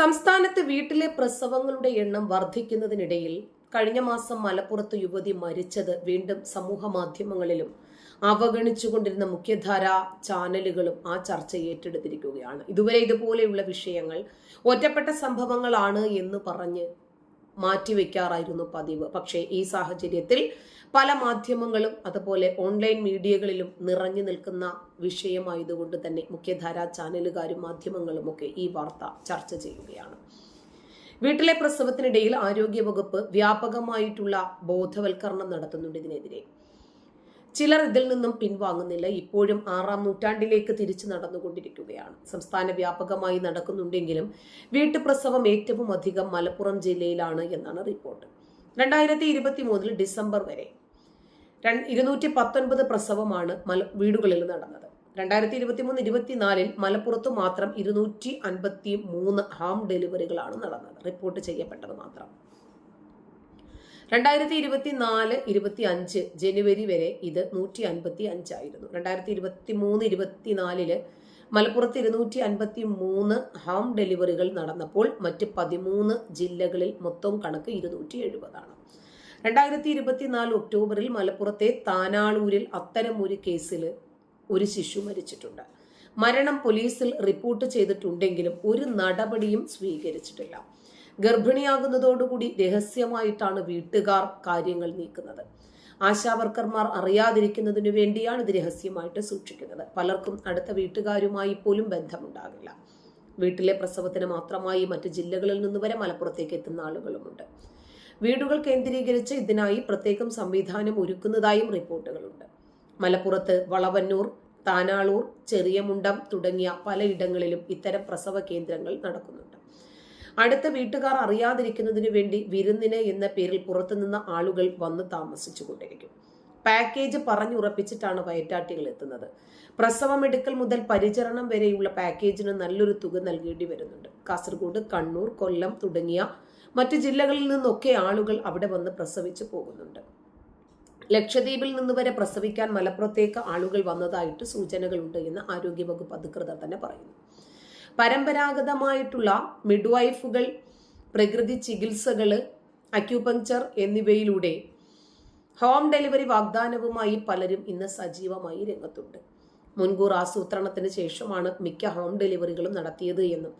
സംസ്ഥാനത്ത് വീട്ടിലെ പ്രസവങ്ങളുടെ എണ്ണം വർദ്ധിക്കുന്നതിനിടയിൽ കഴിഞ്ഞ മാസം മലപ്പുറത്ത് യുവതി മരിച്ചത് വീണ്ടും സമൂഹ മാധ്യമങ്ങളിലും അവഗണിച്ചുകൊണ്ടിരുന്ന മുഖ്യധാര ചാനലുകളും ആ ചർച്ച ഏറ്റെടുത്തിരിക്കുകയാണ്. ഇതുവരെ ഇതുപോലെയുള്ള വിഷയങ്ങൾ ഒറ്റപ്പെട്ട സംഭവങ്ങളാണ് എന്ന് പറഞ്ഞ് മാറ്റിവെക്കാറായിരുന്നു പതിവ്. പക്ഷേ ഈ സാഹചര്യത്തിൽ പല മാധ്യമങ്ങളും അതുപോലെ ഓൺലൈൻ മീഡിയകളിലും നിറഞ്ഞു നിൽക്കുന്ന വിഷയമായതുകൊണ്ട് തന്നെ മുഖ്യധാരാ ചാനലുകാരും മാധ്യമങ്ങളും ഒക്കെ ഈ വാർത്ത ചർച്ച ചെയ്യുകയാണ്. വീട്ടിലെ പ്രസവത്തിനിടയിൽ ആരോഗ്യവകുപ്പ് വ്യാപകമായിട്ടുള്ള ബോധവൽക്കരണം നടത്തുന്നുണ്ട് ഇതിനെതിരെ. ചിലർ ഇതിൽ നിന്നും പിൻവാങ്ങുന്നില്ല. ഇപ്പോഴും ആറാം നൂറ്റാണ്ടിലേക്ക് തിരിച്ചു നടന്നുകൊണ്ടിരിക്കുകയാണ്. സംസ്ഥാന വ്യാപകമായി നടക്കുന്നുണ്ടെങ്കിലും വീട്ടുപ്രസവം ഏറ്റവും അധികം മലപ്പുറം ജില്ലയിലാണ് എന്നാണ് റിപ്പോർട്ട്. രണ്ടായിരത്തി ഇരുപത്തി മൂന്നിൽ ഡിസംബർ വരെ ഇരുന്നൂറ്റി പത്തൊൻപത് പ്രസവമാണ് മല വീടുകളിൽ നടന്നത്. രണ്ടായിരത്തി ഇരുപത്തി മൂന്ന് ഇരുപത്തിനാലിൽ മലപ്പുറത്ത് മാത്രം ഇരുന്നൂറ്റി അൻപത്തി മൂന്ന് ഹാം ഡെലിവറികളാണ് നടന്നത്. റിപ്പോർട്ട് ചെയ്യപ്പെട്ടത് മാത്രം. രണ്ടായിരത്തി ഇരുപത്തി നാല് ഇരുപത്തി അഞ്ച് ജനുവരി വരെ ഇത് നൂറ്റി അൻപത്തി അഞ്ചായിരുന്നു രണ്ടായിരത്തി ഇരുപത്തി മൂന്ന് ഇരുപത്തിനാലിൽ മലപ്പുറത്ത് ഇരുന്നൂറ്റി അൻപത്തി മൂന്ന് ഹോം ഡെലിവറികൾ നടന്നപ്പോൾ മറ്റ് പതിമൂന്ന് ജില്ലകളിൽ മൊത്തം കണക്ക് ഇരുന്നൂറ്റി എഴുപതാണ് രണ്ടായിരത്തി ഇരുപത്തിനാല് ഒക്ടോബറിൽ മലപ്പുറത്തെ താനാളൂരിൽ അത്തരം ഒരു കേസിൽ ഒരു ശിശു മരിച്ചിട്ടുണ്ട്. മരണം പോലീസിൽ റിപ്പോർട്ട് ചെയ്തിട്ടുണ്ടെങ്കിലും ഒരു നടപടിയും സ്വീകരിച്ചിട്ടില്ല. ഗർഭിണിയാകുന്നതോടുകൂടി രഹസ്യമായിട്ടാണ് വീട്ടുകാർ കാര്യങ്ങൾ നീക്കുന്നത്. ആശാവർക്കർമാർ അറിയാതിരിക്കുന്നതിനു വേണ്ടിയാണ് ഇത് രഹസ്യമായിട്ട് സൂക്ഷിക്കുന്നത്. പലർക്കും അടുത്ത വീട്ടുകാരുമായി പോലും ബന്ധമുണ്ടാകില്ല. വീട്ടിലെ പ്രസവത്തിന് മാത്രമായി മറ്റ് ജില്ലകളിൽ നിന്ന് വരെ മലപ്പുറത്തേക്ക് എത്തുന്ന ആളുകളുമുണ്ട്. വീടുകൾ കേന്ദ്രീകരിച്ച് ഇതിനായി പ്രത്യേകം സംവിധാനം ഒരുക്കുന്നതായും റിപ്പോർട്ടുകളുണ്ട്. മലപ്പുറത്ത് വളവന്നൂർ താനാളൂർ ചെറിയമുണ്ടം തുടങ്ങിയ പലയിടങ്ങളിലും ഇത്തരം പ്രസവ കേന്ദ്രങ്ങൾ നടക്കുന്നുണ്ട്. അടുത്ത വീട്ടുകാർ അറിയാതിരിക്കുന്നതിന് വേണ്ടി വിരുന്നിന് എന്ന പേരിൽ പുറത്തുനിന്ന് ആളുകൾ വന്ന് താമസിച്ചു കൊണ്ടിരിക്കും പാക്കേജ് പറഞ്ഞുറപ്പിച്ചിട്ടാണ് വയറ്റാട്ടികൾ എത്തുന്നത്. പ്രസവമെടുക്കൽ മുതൽ പരിചരണം വരെയുള്ള പാക്കേജിന് നല്ലൊരു തുക നൽകേണ്ടി വരുന്നുണ്ട്. കാസർഗോഡ് കണ്ണൂർ കൊല്ലം തുടങ്ങിയ മറ്റു ജില്ലകളിൽ നിന്നൊക്കെ ആളുകൾ അവിടെ വന്ന് പ്രസവിച്ചു പോകുന്നുണ്ട്. ലക്ഷദ്വീപിൽ നിന്ന് വരെ പ്രസവിക്കാൻ മലപ്പുറത്തേക്ക് ആളുകൾ വന്നതായിട്ട് സൂചനകളുണ്ട് എന്ന് ആരോഗ്യവകുപ്പ് അധികൃതർ തന്നെ പറയുന്നു. പരമ്പരാഗതമായിട്ടുള്ള മിഡ്വൈഫുകൾ പ്രകൃതി ചികിത്സകൾ അക്യൂപങ്ചർ എന്നിവയിലൂടെ ഹോം ഡെലിവറി വാഗ്ദാനവുമായി പലരും ഇന്ന് സജീവമായി രംഗത്തുണ്ട്. മുൻകൂർ ആസൂത്രണത്തിന് ശേഷമാണ് മിക്ക ഹോം ഡെലിവറികളും നടത്തിയത് എന്നും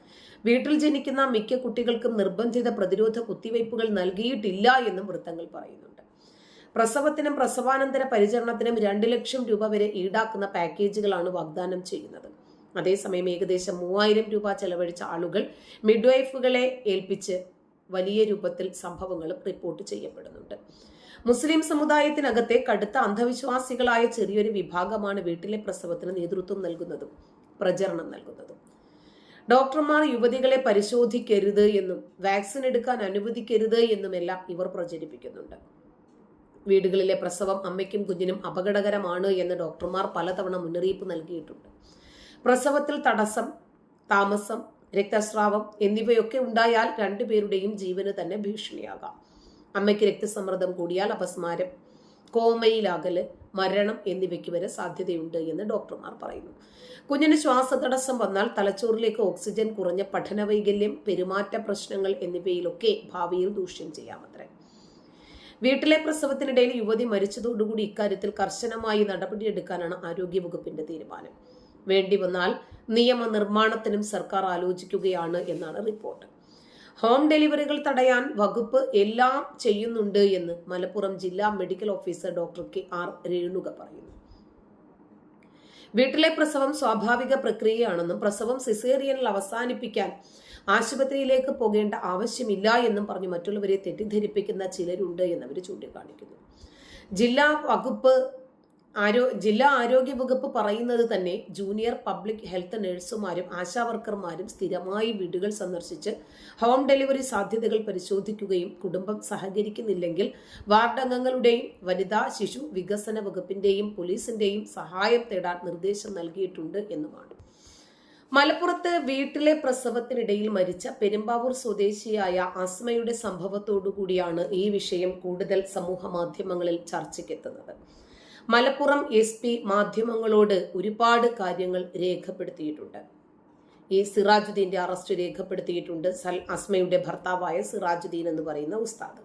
വീട്ടിൽ ജനിക്കുന്ന മിക്ക കുട്ടികൾക്കും നിർബന്ധിത പ്രതിരോധ കുത്തിവയ്പ്പുകൾ നൽകിയിട്ടില്ല എന്നും വൃത്തങ്ങൾ പറയുന്നുണ്ട്. പ്രസവത്തിനും പ്രസവാനന്തര പരിചരണത്തിനും രണ്ട് ലക്ഷം രൂപ വരെ ഈടാക്കുന്ന പാക്കേജുകളാണ് വാഗ്ദാനം ചെയ്യുന്നത്. അതേസമയം ഏകദേശം മൂവായിരം രൂപ ചെലവഴിച്ച ആളുകൾ മിഡ്വൈഫുകളെ ഏൽപ്പിച്ച് വലിയ രൂപത്തിൽ സംഭവങ്ങളും റിപ്പോർട്ട് ചെയ്യപ്പെടുന്നുണ്ട്. മുസ്ലിം സമുദായത്തിനകത്തെ കടുത്ത അന്ധവിശ്വാസികളായ ചെറിയൊരു വിഭാഗമാണ് വീട്ടിലെ പ്രസവത്തിന് നേതൃത്വം നൽകുന്നതും പ്രചരണം നൽകുന്നതും. ഡോക്ടർമാർ യുവതികളെ പരിശോധിക്കരുത് എന്നും വാക്സിൻ എടുക്കാൻ അനുവദിക്കരുത് എന്നുമെല്ലാം ഇവർ പ്രചരിപ്പിക്കുന്നുണ്ട്. വീടുകളിലെ പ്രസവം അമ്മയ്ക്കും കുഞ്ഞിനും അപകടകരമാണ് എന്ന് ഡോക്ടർമാർ പലതവണ മുന്നറിയിപ്പ് നൽകിയിട്ടുണ്ട്. പ്രസവത്തിൽ തടസ്സം താമസം രക്തസ്രാവം എന്നിവയൊക്കെ ഉണ്ടായാൽ രണ്ടുപേരുടെയും ജീവന് തന്നെ ഭീഷണിയാകാം. അമ്മയ്ക്ക് രക്തസമ്മർദ്ദം കൂടിയാൽ അപസ്മാരം കോമയിലാകൽ മരണം എന്നിവയ്ക്ക് വരെ സാധ്യതയുണ്ട് എന്ന് ഡോക്ടർമാർ പറയുന്നു. കുഞ്ഞിന് ശ്വാസതടസ്സം വന്നാൽ തലച്ചോറിലേക്ക് ഓക്സിജൻ കുറഞ്ഞ പഠനവൈകല്യം പെരുമാറ്റ പ്രശ്നങ്ങൾ എന്നിവയിലൊക്കെ ഭാവിയിൽ ദൂഷ്യം ചെയ്യാമത്രേ. വീട്ടിലെ പ്രസവത്തിനിടയിൽ യുവതി മരിച്ചതോടുകൂടി ഇക്കാര്യത്തിൽ കർശനമായി നടപടിയെടുക്കാനാണ് ആരോഗ്യവകുപ്പിന്റെ തീരുമാനം. വേണ്ടി വന്നാൽ നിയമനിർമ്മാണത്തിനും സർക്കാർ ആലോചിക്കുകയാണ് എന്നാണ് റിപ്പോർട്ട്. ഹോം ഡെലിവറികൾ തടയാൻ വകുപ്പ് എല്ലാം ചെയ്യുന്നുണ്ട് എന്ന് മലപ്പുറം ജില്ലാ medical officer doctor K R Renuka പറയുന്നു. വീട്ടിലെ പ്രസവം സ്വാഭാവിക പ്രക്രിയയാണെന്നും പ്രസവം സിസേറിയനിൽ അവസാനിപ്പിക്കാൻ ആശുപത്രിയിലേക്ക് പോകേണ്ട ആവശ്യമില്ല എന്നും പറഞ്ഞു മറ്റുള്ളവരെ തെറ്റിദ്ധരിപ്പിക്കുന്ന ചിലരുണ്ട് എന്നവർ ചൂണ്ടിക്കാണിക്കുന്നു. ജില്ലാ വകുപ്പ് ആരോ ജില്ലാ ആരോഗ്യ വകുപ്പ് പറയുന്നത് തന്നെ ജൂനിയർ പബ്ലിക് ഹെൽത്ത് നഴ്സുമാരും ആശാവർക്കർമാരും സ്ഥിരമായി വീടുകൾ സന്ദർശിച്ച് ഹോം ഡെലിവറി സാധ്യതകൾ പരിശോധിക്കുകയും കുടുംബം സഹകരിക്കുന്നില്ലെങ്കിൽ വാർഡംഗങ്ങളുടെയും വനിതാ ശിശു വികസന വകുപ്പിന്റെയും പോലീസിന്റെയും സഹായം തേടാൻ നിർദ്ദേശം നൽകിയിട്ടുണ്ട് എന്നുമാണ്. മലപ്പുറത്ത് വീട്ടിലെ പ്രസവത്തിനിടയിൽ മരിച്ച പെരുമ്പാവൂർ സ്വദേശിയായ അസ്മയുടെ സംഭവത്തോടുകൂടിയാണ് ഈ വിഷയം കൂടുതൽ സമൂഹ മാധ്യമങ്ങളിൽ ചർച്ചയ്ക്കെത്തുന്നത്. മലപ്പുറം എസ് പി മാധ്യമങ്ങളോട് ഒരുപാട് കാര്യങ്ങൾ രേഖപ്പെടുത്തിയിട്ടുണ്ട്. ഈ സിറാജുദ്ദീന്റെ അറസ്റ്റ് രേഖപ്പെടുത്തിയിട്ടുണ്ട്. സൽ അസ്മയുടെ ഭർത്താവായ സിറാജുദ്ദീൻ എന്ന് പറയുന്ന ഉസ്താദ്.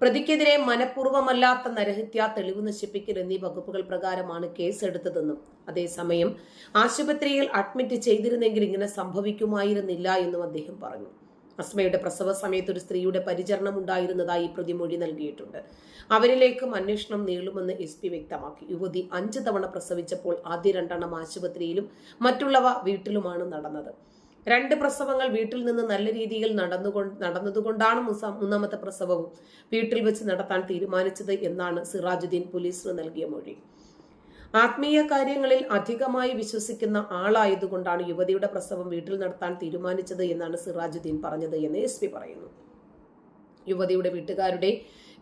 പ്രതിക്കെതിരെ മനഃപൂർവമല്ലാത്ത നരഹത്യ തെളിവ് നശിപ്പിക്കൽ എന്നീ വകുപ്പുകൾ പ്രകാരമാണ് കേസെടുത്തതെന്നും അതേസമയം ആശുപത്രിയിൽ അഡ്മിറ്റ് ചെയ്തിരുന്നെങ്കിൽ ഇങ്ങനെ സംഭവിക്കുമായിരുന്നില്ല എന്നും അദ്ദേഹം പറഞ്ഞു. അസ്മയുടെ പ്രസവ സമയത്ത് ഒരു സ്ത്രീയുടെ പരിചരണം ഉണ്ടായിരുന്നതായി പ്രതിമൊഴി നൽകിയിട്ടുണ്ട്. അവരിലേക്കും അന്വേഷണം നീളുമെന്ന് എസ് പി വ്യക്തമാക്കി. യുവതി അഞ്ച് തവണ പ്രസവിച്ചപ്പോൾ ആദ്യ രണ്ടെണ്ണം ആശുപത്രിയിലും മറ്റുള്ളവ വീട്ടിലുമാണ് നടന്നത്. രണ്ട് പ്രസവങ്ങൾ വീട്ടിൽ നിന്ന് നല്ല രീതിയിൽ നടന്നുകൊണ്ട് നടന്നതുകൊണ്ടാണ് മൂന്നാമത്തെ പ്രസവവും വീട്ടിൽ വെച്ച് നടത്താൻ തീരുമാനിച്ചത് എന്നാണ് സിറാജുദ്ദീൻ പോലീസിന് നൽകിയ മൊഴി. ആത്മീയ കാര്യങ്ങളിൽ അധികമായി വിശ്വസിക്കുന്ന ആളായതുകൊണ്ടാണ് യുവതിയുടെ പ്രസവം വീട്ടിൽ നടത്താൻ തീരുമാനിച്ചത് എന്നാണ് സിറാജുദ്ദീൻ പറഞ്ഞത് എന്ന് എസ് പി പറയുന്നു. യുവതിയുടെ വീട്ടുകാരുടെ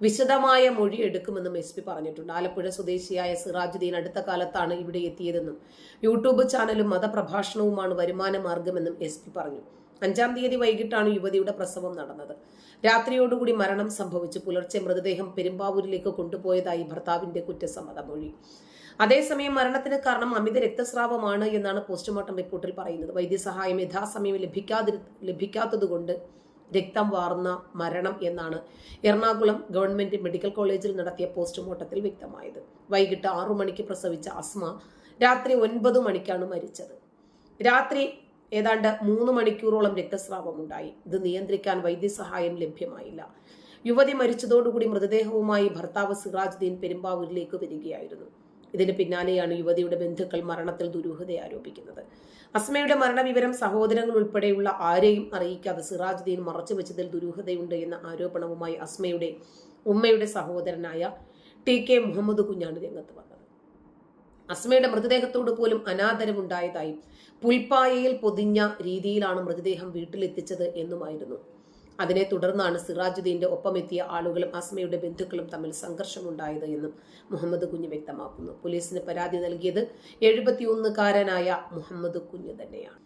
വിശദമായ മൊഴി എടുക്കുമെന്നും എസ് പി പറഞ്ഞിട്ടുണ്ട്. ആലപ്പുഴ സ്വദേശിയായ സിറാജുദ്ദീൻ അടുത്ത കാലത്താണ് ഇവിടെ എത്തിയതെന്നും യൂട്യൂബ് ചാനലും മതപ്രഭാഷണവുമാണ് വരുമാന മാർഗമെന്നും എസ് പി പറഞ്ഞു. അഞ്ചാം തീയതി വൈകിട്ടാണ് യുവതിയുടെ പ്രസവം നടന്നത്. രാത്രിയോടുകൂടി മരണം സംഭവിച്ചു പുലർച്ചെ മൃതദേഹം പെരുമ്പാവൂരിലേക്ക് കൊണ്ടുപോയതായി ഭർത്താവിന്റെ കുറ്റസമ്മത മൊഴി അതേസമയം മരണത്തിന് കാരണം അമിത രക്തസ്രാവമാണ് എന്നാണ് പോസ്റ്റ്മോർട്ടം റിപ്പോർട്ടിൽ പറയുന്നത്. വൈദ്യസഹായം യഥാസമയം ലഭിക്കാതി ലഭിക്കാത്തതുകൊണ്ട് രക്തം വാർന്ന മരണം എന്നാണ് എറണാകുളം ഗവൺമെന്റ് മെഡിക്കൽ കോളേജിൽ നടത്തിയ പോസ്റ്റ്മോർട്ടത്തിൽ വ്യക്തമായത്. വൈകിട്ട് ആറു മണിക്ക് പ്രസവിച്ച അസ്മ രാത്രി ഒൻപത് മണിക്കാണ് മരിച്ചത്. രാത്രി ഏതാണ്ട് മൂന്ന് മണിക്കൂറോളം രക്തസ്രാവം ഉണ്ടായി ഇത് നിയന്ത്രിക്കാൻ വൈദ്യസഹായം ലഭ്യമായില്ല. യുവതി മരിച്ചതോടുകൂടി മൃതദേഹവുമായി ഭർത്താവ് സിറാജുദ്ദീൻ പെരുമ്പാവൂരിലേക്ക് വരികയായിരുന്നു. ഇതിന് പിന്നാലെയാണ് യുവതിയുടെ ബന്ധുക്കൾ മരണത്തിൽ ദുരൂഹത ആരോപിക്കുന്നത്. അസ്മയുടെ മരണവിവരം സഹോദരങ്ങൾ ഉൾപ്പെടെയുള്ള ആരെയും അറിയിക്കാതെ സിറാജുദ്ദീൻ മറച്ചുവെച്ചതിൽ ദുരൂഹതയുണ്ട് എന്ന ആരോപണവുമായി അസ്മയുടെ ഉമ്മയുടെ സഹോദരനായ ടി കെ മുഹമ്മദ് കുഞ്ഞാണ് രംഗത്ത് വന്നത്. അസ്മയുടെ മൃതദേഹത്തോട് പോലും അനാദരവുണ്ടായതായും പുൽപ്പായയിൽ പൊതിഞ്ഞ രീതിയിലാണ് മൃതദേഹം വീട്ടിലെത്തിച്ചത് എന്നുമായിരുന്നു അതിനെ തുടർന്നാണ് സിറാജുദ്ദീന്റെ ഒപ്പമെത്തിയ ആളുകളും അസ്മയുടെ ബന്ധുക്കളും തമ്മിൽ സംഘർഷമുണ്ടായത് എന്നും മുഹമ്മദ് കുഞ്ഞ് വ്യക്തമാക്കുന്നു. പോലീസിന് പരാതി നൽകിയത് എഴുപത്തിയൊന്നുകാരനായ മുഹമ്മദ് കുഞ്ഞ് തന്നെയാണ്.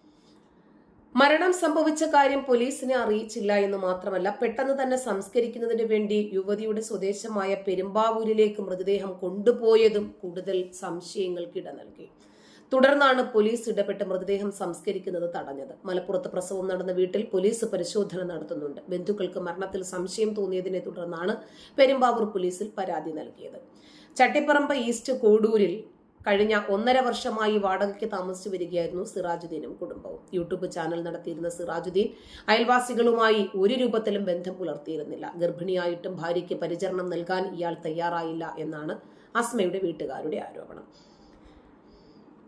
മരണം സംഭവിച്ച കാര്യം പോലീസിനെ അറിയിച്ചില്ല എന്ന് മാത്രമല്ല പെട്ടെന്ന് തന്നെ സംസ്കരിക്കുന്നതിന് വേണ്ടി യുവതിയുടെ സ്വദേശമായ പെരുമ്പാവൂരിലേക്ക് മൃതദേഹം കൊണ്ടുപോയതും കൂടുതൽ സംശയങ്ങൾക്കിട നൽകി. തുടർന്നാണ് പോലീസ് ഇടപെട്ട് മൃതദേഹം സംസ്കരിക്കുന്നത് തടഞ്ഞത്. മലപ്പുറത്ത് പ്രസവം നടന്ന വീട്ടിൽ പോലീസ് പരിശോധന നടത്തുന്നുണ്ട്. ബന്ധുക്കൾക്ക് മരണത്തിൽ സംശയം തോന്നിയതിനെ തുടർന്നാണ് പെരുമ്പാവൂർ പോലീസിൽ പരാതി നൽകിയത്. ചട്ടിപ്പറമ്പ് ഈസ്റ്റ് കോഡൂരിൽ കഴിഞ്ഞ ഒന്നര വർഷമായി വാടകയ്ക്ക് താമസിച്ചു വരികയായിരുന്നു സിറാജുദ്ദീനും കുടുംബവും. യൂട്യൂബ് ചാനൽ നടത്തിയിരുന്ന സിറാജുദ്ദീൻ അയൽവാസികളുമായി ഒരു രൂപത്തിലും ബന്ധം പുലർത്തിയിരുന്നില്ല. ഗർഭിണിയായിട്ടും ഭാര്യയ്ക്ക് പരിചരണം നൽകാൻ ഇയാൾ തയ്യാറായില്ല എന്നാണ് അസ്മയുടെ വീട്ടുകാരുടെ ആരോപണം.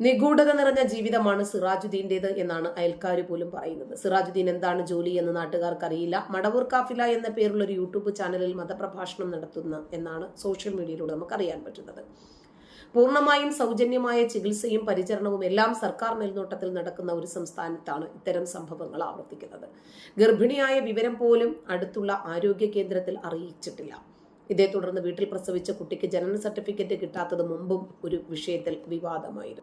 നിഗൂഢത നിറഞ്ഞ ജീവിതമാണ് സിറാജുദ്ദീന്റേത് എന്നാണ് അയൽക്കാർ പോലും പറയുന്നത്. സിറാജുദ്ദീൻ എന്താണ് ജോലി എന്ന് നാട്ടുകാർക്ക് അറിയില്ല മടവൂർ കാഫില എന്ന പേരുള്ള ഒരു യൂട്യൂബ് ചാനലിൽ മതപ്രഭാഷണം നടത്തുന്ന എന്നാണ് സോഷ്യൽ മീഡിയയിലൂടെ നമുക്ക് അറിയാൻ പറ്റുന്നത്. പൂർണമായും സൗജന്യമായ ചികിത്സയും പരിചരണവും എല്ലാം സർക്കാർ മേൽനോട്ടത്തിൽ നടക്കുന്ന ഒരു സംസ്ഥാനത്താണ് ഇത്തരം സംഭവങ്ങൾ ആവർത്തിക്കുന്നത്. ഗർഭിണിയായ വിവരം പോലും അടുത്തുള്ള ആരോഗ്യ കേന്ദ്രത്തിൽ അറിയിച്ചിട്ടില്ല. ഇതേ തുടർന്ന് വീട്ടിൽ പ്രസവിച്ച കുട്ടിക്ക് ജനന സർട്ടിഫിക്കറ്റ് കിട്ടാത്തത് മുമ്പും ഒരു വിഷയത്തിൽ വിവാദമായിരുന്നു.